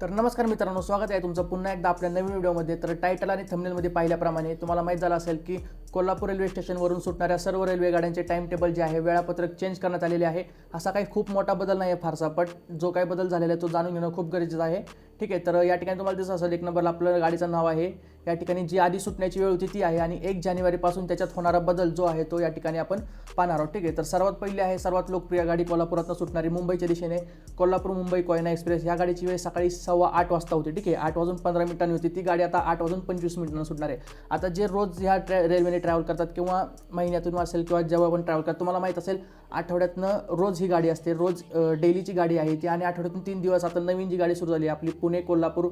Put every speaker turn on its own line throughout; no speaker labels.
तर नमस्कार मित्रांनो स्वागत आहे तुमचं पुन्हा एकदा आपल्या नवीन व्हिडिओमध्ये. तर टायटल आणि थंबनेलमध्ये पाहिल्याप्रमाणे तुम्हाला माहीत झालं असेल की कोल्हापूर रेल्वे स्टेशनवरून सुटणाऱ्या सर्व रेल्वे गाड्यांचे टाइम टेबल जे आहे वेळापत्रक चेंज करण्यात आलेले आहे. असा काही खूप मोठा बदल नाही आहे फारसा बट जो काही बदल झालेला आहे तो जाणून घेणं खूप गरजेचं आहे. ठीक आहे तर या ठिकाणी तुम्हाला दिसत असेल एक नंबरला आपलं गाडीचं नाव आहे. या ठिकाणी जी आधी सुटण्याची वेळ होती ती आहे आणि एक जानेवारीपासून त्याच्यात होणारा बदल जो आहे तो या ठिकाणी आपण पाहणार आहोत. ठीक आहे तर सर्वात पहिली आहे सर्वात लोकप्रिय गाडी कोल्हापुरातून सुटणारी मुंबईच्या दिशेने. कोल्हापूर मुंबई कोयना एक्सप्रेस या गाडीची वेळ सकाळी सव्वा आठ वाजता होती. ठीक आहे आठ वाजून पंधरा मिनिटांनी होती. ती गाडी आता आठ वाजून पंचवीस मिनिटांना सुटणार आहे. आता जे रोज ह्या ट्रॅ रेल्वेने ट्रॅव्हल करतात किंवा महिन्यातून असेल किंवा जेव्हा पण ट्रॅव्हल करतात तुम्हाला माहीत असेल आठवड्यातनं रोज ही गाडी असते. रोज डेलीची गाडी आहे ती आणि आठवड्यातून तीन दिवस आता नवीन जी गाडी सुरू झाली आहे आपली पुणे कोल्हापूर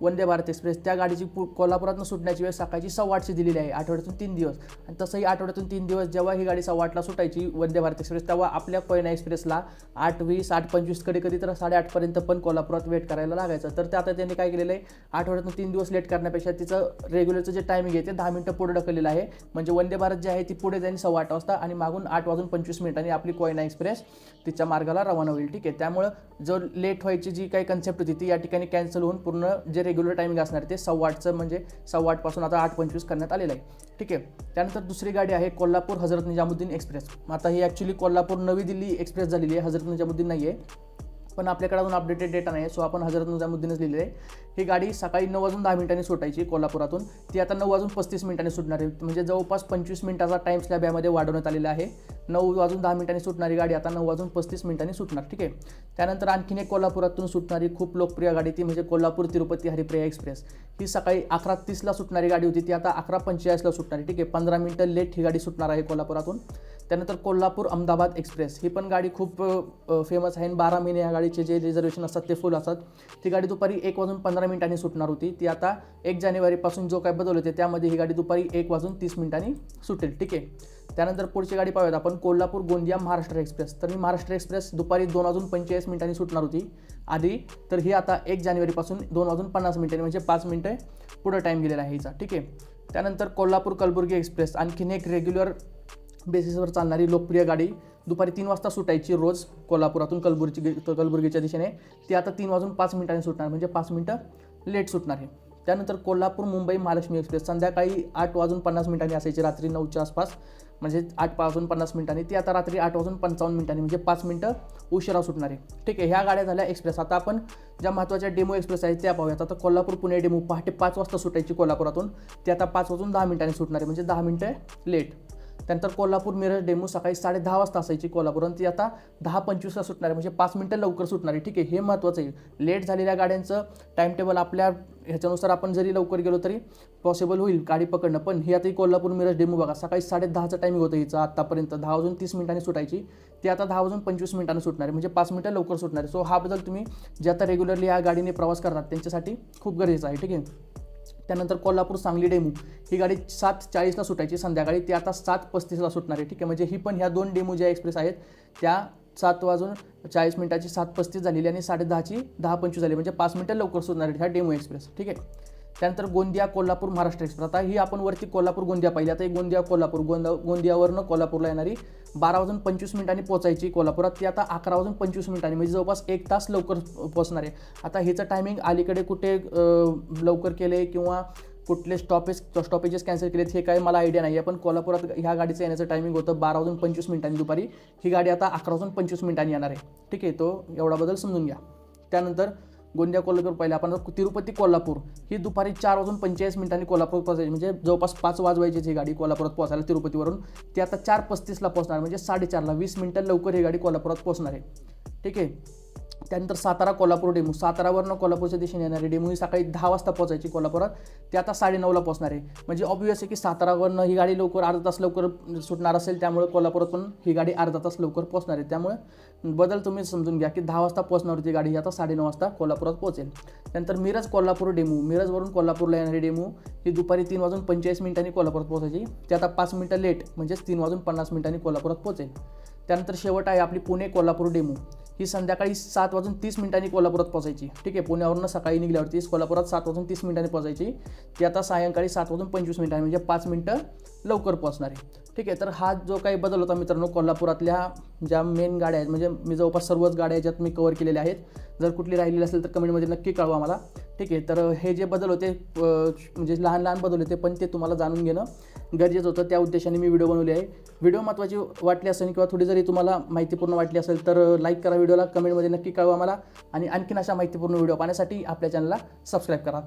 वंदे भारत एक्सप्रेस. त्या गाडीची पु कोल्हापुरातून सुटण्याची वेळ सकाळची सव्वा दिलेली आहे आठवड्यातून तीन दिवस. आणि तसंही आठवड्यातून तीन दिवस जेव्हा ही गाडी सव्वा आठला सुटायची वंदे भारत एक्सप्रेस तेव्हा आपल्या कोयना एक्सप्रेसला आठ वीस आठ पंचवीस कधी कधी तर साडेआठपर्यंत पण कोल्हापुरात वेट करायला लागायचं. तर ते आता त्यांनी काय केलेलं आहे आठवड्यातून तीन दिवस लेट करण्यापेक्षा तिचं रेग्युलरचं जे टायमिंग आहे ते दहा मिनटं पुढे ढकललेलं आहे. म्हणजे वंदे भारत जे आहे ती पुढे जाईल सव्वा आठ वाजता आणि मागून आठ वाजून पंचवीस मिनिटांनी आपली कोयना एक्सप्रेस तिच्या मार्गाला रवाना होईल. ठीक आहे त्यामुळं जो लेट व्हायची जी काही कन्सेप्ट होती ती या ठिकाणी कॅन्सल होऊन पूर्ण जे रेग्युलर टायमिंग असणार ते सव्वा आठचं म्हणजे सव्वा आठपासून आता आठ पंचवीस करण्यात आलेलं आहे. ठीक आहे? त्यानंतर दुसरी गाडी आहे कोल्हापूर हजरत निजामुद्दीन एक्सप्रेस. आता ही ॲक्च्युली कोल्हापूर नवी दिल्ली एक्सप्रेस झालेली आहे. हजरत निजामुद्दीन नाही आहे पण आपल्याकडे अजून अपडेटेड डेटा नाही सो आपण हजरत निजामुद्दीनच लिहिलेलं आहे. ही गाडी सकाळी नऊ वाजून दहा मिनिटांनी सुटायची कोल्हापुरातून. ती आता नऊ वाजून पस्तीस मिनिटांनी सुटणार आहे. म्हणजे जवळपास पंचवीस मिनिटाचा टाईम स्लॅब यामध्ये वाढवण्यात आलेला आहे. नऊ वाजून दहा मिनिटांनी सुटणारी गाडी आता नऊ वाजून पस्तीस मिनिटांनी सुटणार ठीक आहे? त्यानंतर आणखीन एक कोल्हापुरातून सुटणारी खूप लोकप्रिय गाडी ती म्हणजे कोल्हापूर तिरुपती हरिप्रिया एक्सप्रेस. ही सकाळी अकरा तीसला सुटणारी गाडी होती. ती आता अकरा पंचेचाळीसला सुटणार आहे ठीक आहे? पंधरा मिनिटं लेट ही गाडी सुटणार आहे कोल्हापुरातून. त्यानंतर कोल्हापूर अहमदाबाद एक्सप्रेस. ही पण गाडी खूप फेमस आहे. बारा महिने या गाडी गाडीचे जे रिझर्वेशन असतात ते फुल असतात. ती गाडी दुपारी एक वाजून पंधरा मिनिटांनी सुटणार होती. ती आता एक जानेवारीपासून जो काय बदल होते त्यामध्ये ही गाडी दुपारी एक वाजून तीस मिनिटांनी सुटेल. ठीक आहे? त्यानंतर पुढची गाडी पाहूयात आपण. कोल्हापूर गोंदिया महाराष्ट्र एक्सप्रेस. तर ही महाराष्ट्र एक्सप्रेस दुपारी दोन वाजून पंचेचाळीस मिनिटांनी सुटणार होती. आधी तर ही आता एक जानेवारीपासून दोन वाजून पन्नास मिनिटांनी म्हणजे पाच मिनिटं पुढं टाईम गेलेला आहे हिचा. ठीक आहे? त्यानंतर कोल्हापूर कलबुर्गी एक्सप्रेस. आणखीन एक रेग्युलर बेसिसवर चालणारी लोकप्रिय गाडी दुपारी तीन वाजता सुटायची रोज कोल्हापुरातून कलबुर्गी कलबुर्गीच्या दिशेने. ती आता तीन वाजून पाच मिनिटांनी सुटणार म्हणजे पाच मिनटं लेट सुटणार आहे. त्यानंतर कोल्हापूर मुंबई महालक्ष्मी एक्सप्रेस संध्याकाळी आठ वाजून पन्नास मिनिटांनी असायची रात्री नऊच्या आसपास. म्हणजे आठ वाजून पन्नास मिनिटांनी. ती आता रात्री आठ वाजून पंचावन्न मिनिटांनी म्हणजे पाच मिनटं उशिरा सुटणार आहे. ठीक आहे ह्या गाड्या झाल्या एक्सप्रेस. आता आपण ज्या महत्त्वाच्या डेमो एक्सप्रेस आहेत त्या पाहूयात. आता कोल्हापूर पुणे डेमो पहाटे पाच वाजता सुटायची कोल्हापुरातून. ती आता पाच वाजून दहा मिनिटांनी सुटणार आहे म्हणजे दहा मिनटं लेट त्यानंतर कोल्हापूर मिरज डेमो सकाळी साडे दहा वाजता असायची कोल्हापूर आणि ती आता दहा पंचवीसला सुटणार आहे. म्हणजे पाच मिनटं लवकर सुटणार आहे. ठीक आहे हे महत्त्वाचं आहे. लेट झालेल्या गाड्यांचं टाईम टेबल आपल्या ह्याच्यानुसार आपण जरी लवकर गेलो तरी पॉसिबल होईल गाडी पकडणं. पण ही आता कोल्हापूर मिरज डेमो बघा सकाळी साडे दहाचं टायमिंग होतं हिचं आत्तापर्यंत दहा वाजून तीस मिनिटांनी सुटायची. ती आता दहा वाजून पंचवीस मिनिटांनी सुटणार आहे. म्हणजे पाच मिनटं लवकर सुटणार आहे. सो हा बदल तुम्ही जे आता रेग्युलरली या गाडीने प्रवास करतात त्यांच्यासाठी खूप गरजेचं आहे. ठीक आहे? त्यानंतर कोल्हापूर सांगली डेमो. ही गाडी सात चाळीसला सुटायची संध्याकाळी ती आता सात पस्तीसला सुटणार आहे. ठीक आहे म्हणजे ही पण ह्या दोन डेमो ज्या एक्सप्रेस आहेत त्या सात वाजून चाळीस मिनिटाची सात पस्तीस झालेली आणि साडे दहाची दहा पंचवीस झाली. म्हणजे पाच मिनटं लवकर सुटणार आहेत ह्या डेमो एक्सप्रेस. ठीक आहे? त्यानंतर गोंदिया कोल्हापूर महाराष्ट्र एक्सप्रेस आता ही आपण वरती कोल्हापूर गोंदिया पाहिली. आता ही गोंदिया कोल्हापूर गोंदा गोंदियावरनं कोल्हापूरला येणारी बारा वाजून पंचवीस मिनिटांनी पोचायची कोल्हापुरात. ती आता अकरा वाजून पंचवीस मिनिटांनी म्हणजे जवळपास एक तास लवकर पोचणार आहे. आता ह्याचं टायमिंग अलीकडे कुठे लवकर केले किंवा कुठले स्टॉपेज स्टॉपेजेस कॅन्सल केलेत हे काय मला आयडिया नाही आहे पण कोल्हापुरात ह्या गाडीचं येण्याचं टायमिंग होतं बारा वाजून पंचवीस मिनिटांनी दुपारी. ही गाडी आता अकरा वाजून पंचवीस मिनिटांनी येणार आहे. ठीक आहे तो एवढा बदल समजून घ्या. त्यानंतर गोंदिया कोल्हापूर पहिले. आपण तिरुपती कोल्हापूर. ही दुपारी चार वाजून पंचेचाळीस मिनिटांनी कोल्हापूर पोहोचायची. म्हणजे जवळपास पाच वाजवायची ही गाडी कोल्हापुरात पोहोचायला तिरुपतीवरून. ती आता चार पस्तीसला पोहोचणार. म्हणजे साडेचारला. वीस मिनिटं लवकर ही गाडी कोल्हापुरात पोहोचणार आहे. ठीक आहे? त्यानंतर सातारा कोल्हापूर डेमो. सातारावरनं कोल्हापूरच्या दिशेने येणारी डेमो ही सकाळी दहा वाजता पोहोचायची कोल्हापुरात. ती आता साडेनऊला पोहोचणार आहे. म्हणजे ऑब्वियस आहे की सातारावरनं ही गाडी लवकर अर्धा तास लवकर सुटणार असेल त्यामुळे कोल्हापुरात पण ही गाडी अर्धा तास लवकर पोहोचणार आहे. त्यामुळे बदल तुम्ही समजून घ्या की दहा वाजता पोहोचणार होती गाडी ही आता साडेनऊ वाजता कोल्हापुरात पोहोचेल. त्यानंतर मिरज कोल्हापूर डेमो. मिरजवरून कोल्हापूरला येणारी डेमो ही दुपारी तीन वाजून पंचेचाळीस मिनिटांनी कोल्हापुरात पोहोचायची. ती आता पाच मिनटं लेट म्हणजेच तीन वाजून पन्नास मिनिटांनी कोल्हापुरात पोहोचेल. त्यानंतर शेवट आहे आपली पुणे कोल्हापूर डेमो. ही संध्याकाळी सात वाजून तीस मिनिटांनी कोल्हापुरात पोहोचायची. ठीक आहे पुण्यावरून सकाळी निघल्यावरती कोल्हापुरात सात वाजून तीस मिनिटांनी पोहोचायची. ती आता सायंकाळी सात वाजून पंचवीस मिनिटांनी म्हणजे पाच मिनटं लवकर पोहोचणार आहे. ठीक आहे तर हा जो काही बदल होता मित्रांनो कोल्हापुरातल्या ज्या मेन गाड्या आहेत म्हणजे मी जवळपास सर्वच गाड्या ज्यात मी कवर केलेल्या आहेत जर कुठली राहिलेली असेल तर कमेंटमध्ये नक्की कळवा मला. ठीक आहे तर हे जे बदल होते म्हणजे लहान लहान बदल होते पण ते तुम्हाला जाणून घेणं गरजेचं होतं. त्या उद्देशाने मी व्हिडिओ बनवले आहे. व्हिडिओ महत्त्वाची वाटली असेल किंवा थोडी जरी तुम्हाला माहितीपूर्ण वाटली असेल तर लाईक करा व्हिडिओला कमेंटमध्ये नक्की कळवा मला आणि आणखीन अशा माहितीपूर्ण व्हिडिओ पाहण्यासाठी आपल्या चॅनलला सबस्क्राईब करा.